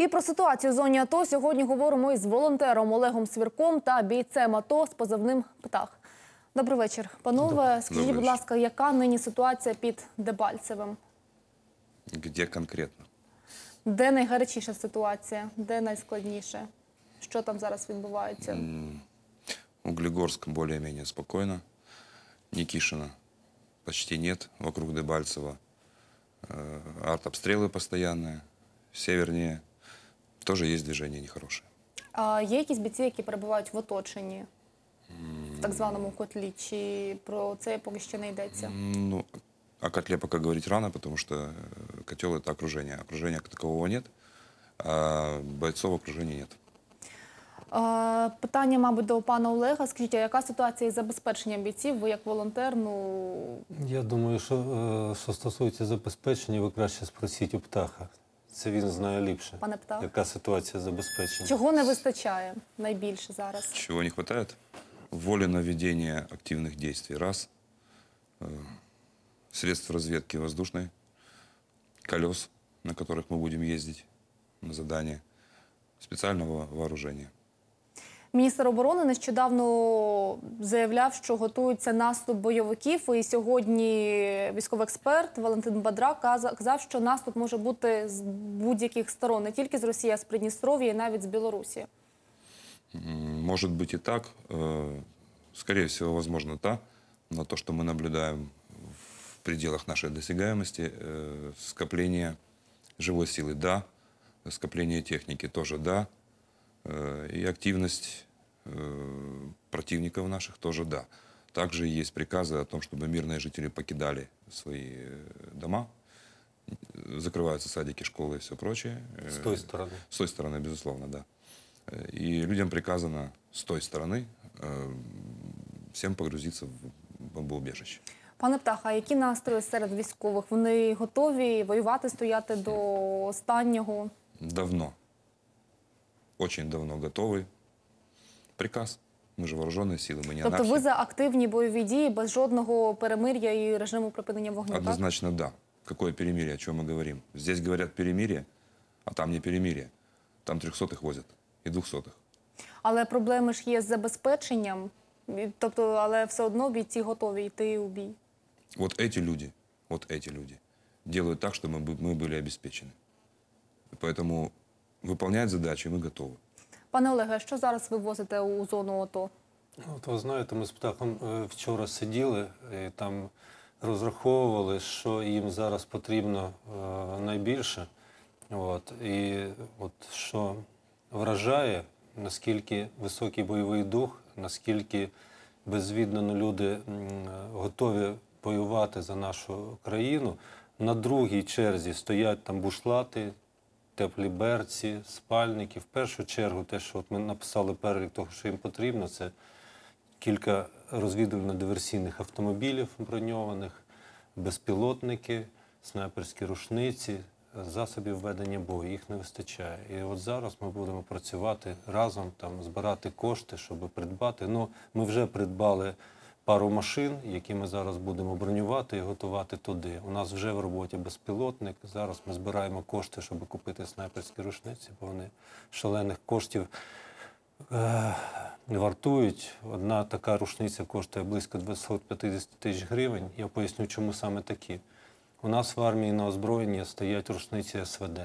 І про ситуацію в зоні АТО сьогодні говоримо із волонтером Олегом Свірком та бійцем АТО з позивним птах. Добрий вечір, панове. Скажіть, Добрий будь вечір. ласка, яка нині ситуація під Дебальцевим? Где конкретно? Де найгарячіша ситуація? Де найскладніше? Що там зараз відбувається? Углегорск более-менее спокойно. Никишина почти нет. Вокруг Дебальцева э, артобстрелы постоянные. Севернее тоже есть движение нехорошее. А є якісь бійці, які перебувають в оточенні в так званому котлі? Чи про це поки що не йдеться? Ну, о котле пока говорить рано, потому что э, котел это окружение. Окружения как такового нет, а бойцов в нет. Питання, мабуть, до пана Олега. Скажіть, а яка ситуація із забезпеченням бійців? Ви як волонтер, ну Я думаю, що, е, що стосується забезпечення, ви краще спросіть у птаха. Це він знає ліпше. Пане Птах. Яка ситуація з забезпечення? чого не вистачає найбільше зараз? Чего не хватает? Воли на ведение активных действий. Раз. Э, Средств разведки воздушной. Колес, на которых мы будем ездить на задание. Специального вооружения. Міністр оборони нещодавно заявляв, що готується наступ бойовиків. І сьогодні військовий експерт Валентин Бадра каза- казав, що наступ може бути з будь-яких сторон, не тільки з Росії, а з Придністров'я і навіть з Білорусі. М, Может быть и так. Э, Скорее всего, возможно, так. Но то, что мы наблюдаем в пределах нашей досягаемости, э, скопление живой силы – да. Скопление техники тоже – да. Э, И активность э, противников наших тоже – да. Также есть приказы о том, чтобы мирные жители покидали свои э, дома, закрываются садики, школы и все прочее. З Э, тої сторони. с той стороны, безусловно, да. Э, И людям приказано с той стороны э, всем погрузиться в бомбоубежище. Пане Птаха, а які настрої серед військових? Вони готові воювати, стояти до останнього? Давно, очень давно готовы. Приказ. Мы же вооруженные силы, мы не Тобто ви анархия. за активні бойові дії без жодного перемир'я і режиму припинення вогню? Так? Однозначно да. Какое перемирие, о чем мы говорим? Здесь говорят перемирие, а там не перемирие. Там трехсотых возят и двухсотых. Але проблеми ж є з забезпеченням. І- Тобто, але все одно бійці готові йти у бій. Вот эти люди, вот эти люди делают так, чтобы мы, бы- мы были обеспечены. Поэтому выполнять задачи мы готовы. Пане Олеге, що зараз ви возите у зону АТО? От ви знаєте, ми з птахом е, вчора сиділи і там розраховували, що їм зараз потрібно е, найбільше. От, і от що вражає, наскільки високий бойовий дух, наскільки безвіддано люди м, готові воювати за нашу країну. На другій черзі стоять там бушлати, теплі берці, спальники. В першу чергу, те, що от ми написали перелік того, що їм потрібно, це кілька розвідувально-диверсійних автомобілів броньованих, безпілотники, снайперські рушниці, засобів ведення бою. Їх не вистачає. І от зараз ми будемо працювати разом, там, збирати кошти, щоб придбати. Ну, ми вже придбали пару машин, які ми зараз будемо бронювати і готувати туди. У нас вже в роботі безпілотник. Зараз ми збираємо кошти, щоб купити снайперські рушниці, бо вони шалених коштів е, вартують. Одна така рушниця коштує близько 250 тисяч гривень. Я поясню, чому саме такі. У нас в армії на озброєнні стоять рушниці СВД.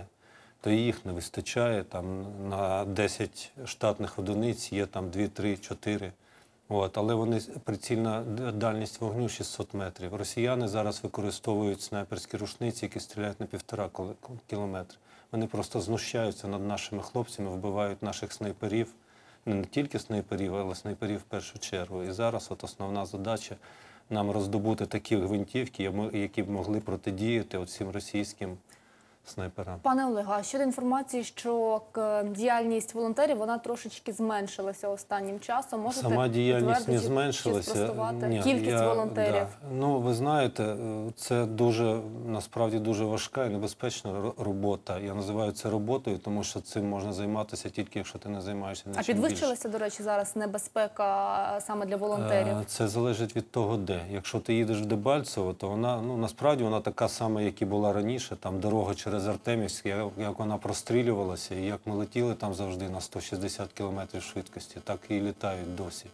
То їх не вистачає. Там на 10 штатних одиниць є там 2, 3, 4. От, але вони прицільна дальність вогню 600 метрів. Росіяни зараз використовують снайперські рушниці, які стріляють на півтора кілометри. Вони просто знущаються над нашими хлопцями, вбивають наших снайперів, Ну, не тільки снайперів, але снайперів в першу чергу. І зараз от основна задача нам роздобути такі гвинтівки, які б могли протидіяти цим російським снайперам. Пане Олега, а щодо інформації, що діяльність волонтерів вона трошечки зменшилася останнім часом. Можете Сама діяльність не зменшилася. Ні, кількість я- волонтерів? да. Ну, ви знаєте, е, це дуже насправді дуже важка і небезпечна робота. Я називаю це роботою, тому що цим можна займатися тільки якщо ти не займаєшся А підвищилася, до речі, зараз небезпека саме для волонтерів. Е, Це залежить від того, де. Якщо ти їдеш в Дебальцево, то вона ну насправді вона така сама, як і була раніше. Там дорога через через Артемівськ, як, як вона прострілювалася, і як ми летіли там завжди на 160 км швидкості, так і літають досі.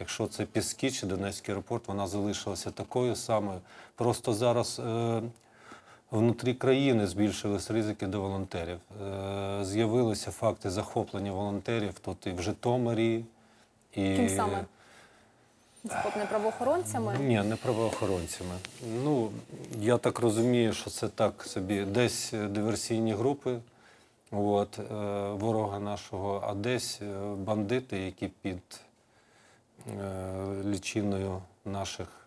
Якщо це Піски чи Донецький аеропорт, вона залишилася такою самою. Просто зараз е, внутрі країни збільшились ризики до волонтерів. Е, з'явилися факти захоплення волонтерів тут і в Житомирі. І... Ким саме? Захоплені правоохоронцями? Ні, не правоохоронцями. Ну, я так розумію, що це так собі десь е, диверсійні групи от, е, ворога нашого, а десь е, бандити, які під лічиною наших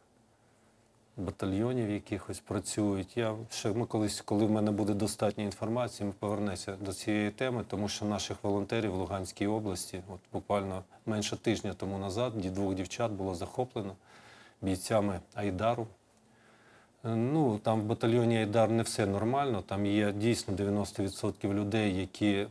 батальйонів якихось працюють. Я ще ми колись, коли в мене буде достатньо інформації, ми повернемося до цієї теми, тому що наших волонтерів в Луганській області, от буквально менше тижня тому назад, ді- двох дівчат було захоплено бійцями Айдару. Ну, там в батальйоні Айдар не все нормально. Там є дійсно 90% людей, які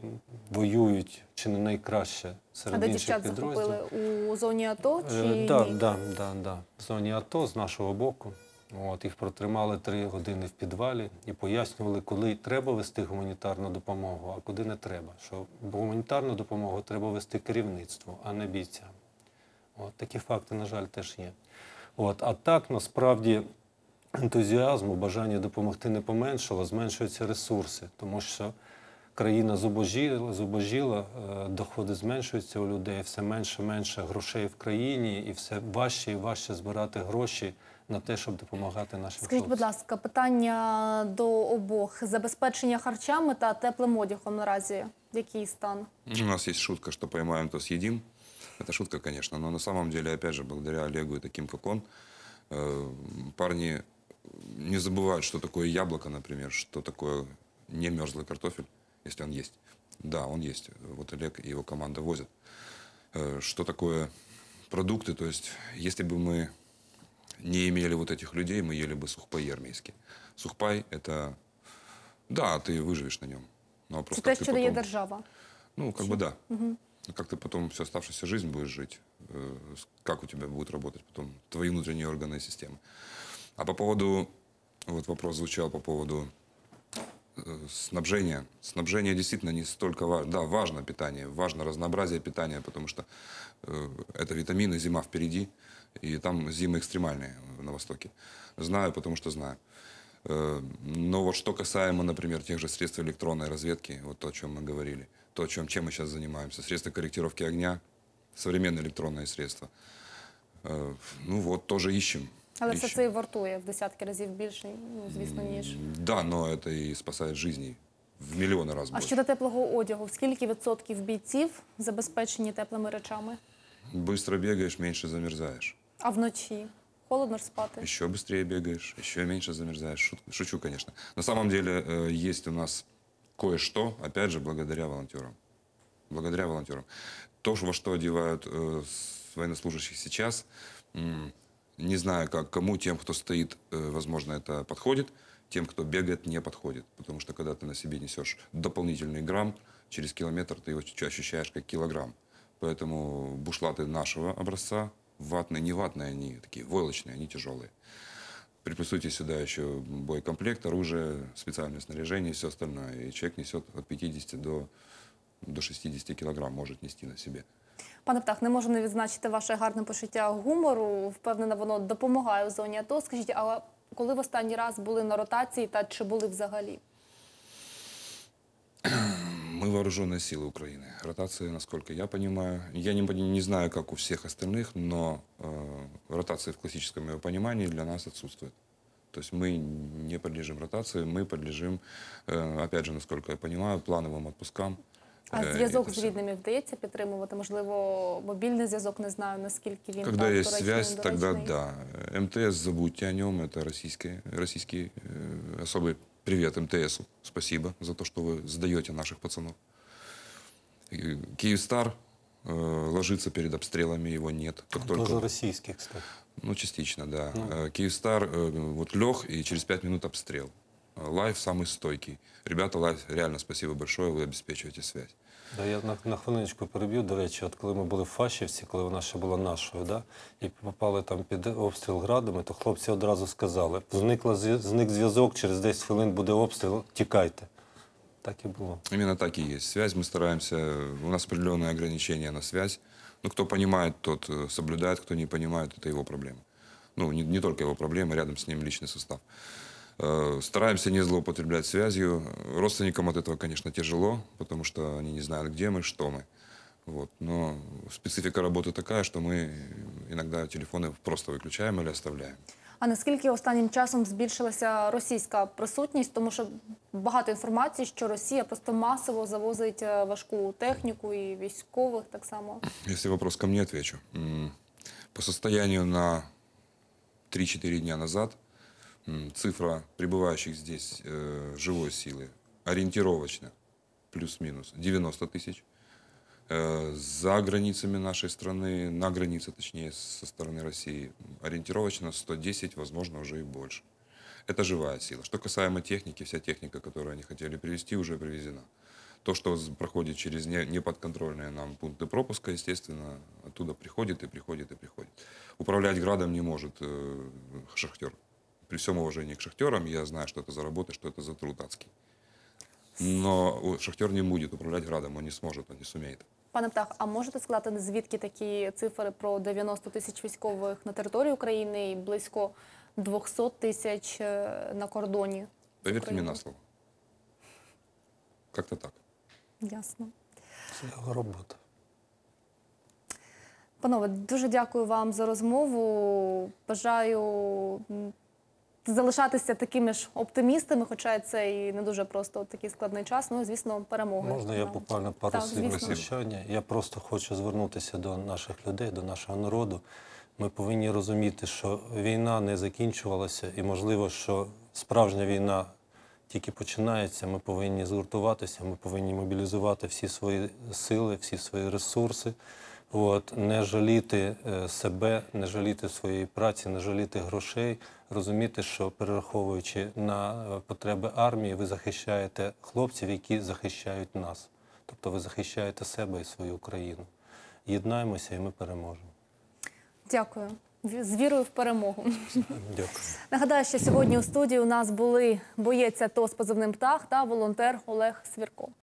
воюють чи не найкраще серед А де інших дівчат підрозділів. захопили? У зоні АТО чи Е, да, ні? да, да, да. В зоні АТО з нашого боку. От, їх протримали три години в підвалі і пояснювали, коли треба вести гуманітарну допомогу, а куди не треба. Що гуманітарну допомогу треба вести керівництву, а не бійцям. От, такі факти, на жаль, теж є. От, а так, насправді, ентузіазму, бажання допомогти не поменшало, зменшуються ресурси, тому що країна зубожіла, зубожіла, е, доходи зменшуються у людей, все менше менше грошей в країні, і все важче і важче збирати гроші на те, щоб допомагати нашим Скажіть, будь хлопцям. ласка, питання до обох: забезпечення харчами та теплим одягом наразі. Який стан? У нас есть шутка, что поймаем, то съедим. Это шутка, конечно, но на самом деле, опять же, благодаря Олегу и таким, как он, э, парни не забывают, что такое яблоко, например, что такое не мерзлый картофель, если он есть. Да, он есть. Вот Олег и его команда возят. Э, Что такое продукты, то есть, если бы мы не имели вот этих людей, мы ели бы сухпай армейский. Сухпай – это, да, ты выживешь на нем. Но Це просто те, ты що дає потом- держава. ну, как бы да. Ну, Как ты потом всю оставшуюся жизнь будешь жить? э, Как у тебя будут работать потом твои внутренние органы и системы? А по поводу, вот вопрос звучал по поводу э, снабжения. Снабжение действительно не столько важно. Да, важно питание, важно разнообразие питания, потому что э, это витамины, зима впереди, и там зимы экстремальные на Востоке. Знаю, потому что знаю. Э, Но вот что касаемо, например, тех же средств электронной разведки, вот то, о чем мы говорили, то, о чем, чем мы сейчас занимаемся, средства корректировки огня, современные электронные средства. Э, Ну вот, тоже ищем. Але все Ищем. це і вартує в десятки разів більше, ну звісно, ніж. Да, но это и спасает жизни в миллионы раз А больше. щодо теплого одягу, скільки відсотків бійців забезпечені теплими речами? Быстро бегаешь, меньше замерзаешь. А вночі холодно ж спати? Еще быстрее бегаешь, еще меньше замерзаешь. Шут- шучу, конечно. На самом деле э, есть у нас кое-что, опять же, благодаря волонтерам. Благодаря волонтерам. То, во что одевают э, военнослужащих сейчас, м, не знаю, как кому, тем, кто стоит, э, возможно, это подходит, тем, кто бегает, не подходит. Потому что когда ты на себе несешь дополнительный грамм, через километр ты его ощущаешь как килограмм. Поэтому бушлаты нашего образца, ватные, не ватные они, такие войлочные, они тяжелые. Приплюсуйте сюда еще боекомплект, оружие, специальное снаряжение и все остальное. И человек несет от 50 до, до 60 килограмм, может нести на себе. Пане Птах, не можу не відзначити ваше гарне почуття гумору. Впевнена, воно допомагає в зоні АТО. Скажіть, а коли в останній раз були на ротації та чи були взагалі? Мы вооруженные силы Украины. Ротация, насколько я понимаю, я не, пони- не знаю, как у всех остальных, но э, ротация в классическом ее понимании для нас отсутствует. То есть мы не подлежим ротации, мы подлежим, э, опять же, насколько я понимаю, плановым отпускам. А Э, зв'язок это з всё. рідними вдається підтримувати? Можливо, мобільний зв'язок не знаю наскільки він Когда так есть доречний, связь, тогда недоречний. да. МТС, забудьте о нем, это российский, российский э, особый привет МТСу. Спасибо за то, что вы сдаете наших пацанов. Киевстар э, ложится перед обстрелами, его нет. Как только, Тоже російських, кстати. ну, частично, да. Э, Киевстар, э, вот лег, и через пять минут обстрел. Э, Лайф самый стойкий. Ребята, лайф, реально спасибо большое, вы обеспечиваете связь. Да, я на, на хвилиночку переб'ю. До речі, от коли ми були в Фащівці, коли вона ще була нашою, да, і попали там під обстріл градами, то хлопці одразу сказали: зникла зв'я- зник зв'язок, через 10 хвилин буде обстріл, тікайте. Так і було. Именно так и есть. Связь мы стараемся, у нас определенные ограничения на связь. Ну, кто понимает, тот э, соблюдает, кто не понимает, это его проблема. Ну, не, не только его проблема, рядом с ним личный состав. Э, Стараемся не злоупотреблять связью. Родственникам от этого, конечно, тяжело, потому что они не знают, где мы, что мы. Вот. Но специфика работы такая, что мы иногда телефоны просто выключаем или оставляем. А наскільки останнім часом збільшилася російська присутність? Тому що багато інформації, що Росія просто масово завозить е, важку техніку і військових так само. Если вопрос ко мне, отвечу. М, По состоянию на 3-4 дня назад м, цифра прибывающих здесь э, живой силы ориентировочно плюс-минус 90 тысяч. Э, За границами нашей страны, на границе, точнее, со стороны России, ориентировочно 110, возможно, уже и больше. Это живая сила. Что касаемо техники, вся техника, которую они хотели привезти, уже привезена. То, что проходит через не- неподконтрольные нам пункты пропуска, естественно, оттуда приходит и приходит и приходит. Управлять градом не может э, шахтер. При всем уважении к шахтерам, я знаю, что это за работа, что это за труд адский. Но шахтер не будет управлять градом, он не сможет, он не сумеет. Пане Птах, а можете сказати, звідки такі цифри про 90 тисяч військових на території України і близько 200 тисяч е, на кордоні? мне Україною? на слово. Как-то так. Ясно. Це його робота. Панове, дуже дякую вам за розмову. Бажаю залишатися такими ж оптимістами, хоча це і не дуже просто от такий складний час. Ну, і, звісно, перемоги. Можна я буквально пару Так, слів прощання? Я просто хочу звернутися до наших людей, до нашого народу. Ми повинні розуміти, що війна не закінчувалася, і можливо, що справжня війна тільки починається. Ми повинні згуртуватися, ми повинні мобілізувати всі свої сили, всі свої ресурси. От, не жаліти е, себе, не жаліти своєї праці, не жаліти грошей, розуміти, що перераховуючи на е, потреби армії, ви захищаєте хлопців, які захищають нас. Тобто ви захищаєте себе і свою країну. Єднаємося і ми переможемо. Дякую. З вірою в перемогу. Дякую. Нагадаю, що сьогодні у студії у нас були боєць АТО з позивним птах та волонтер Олег Свірко.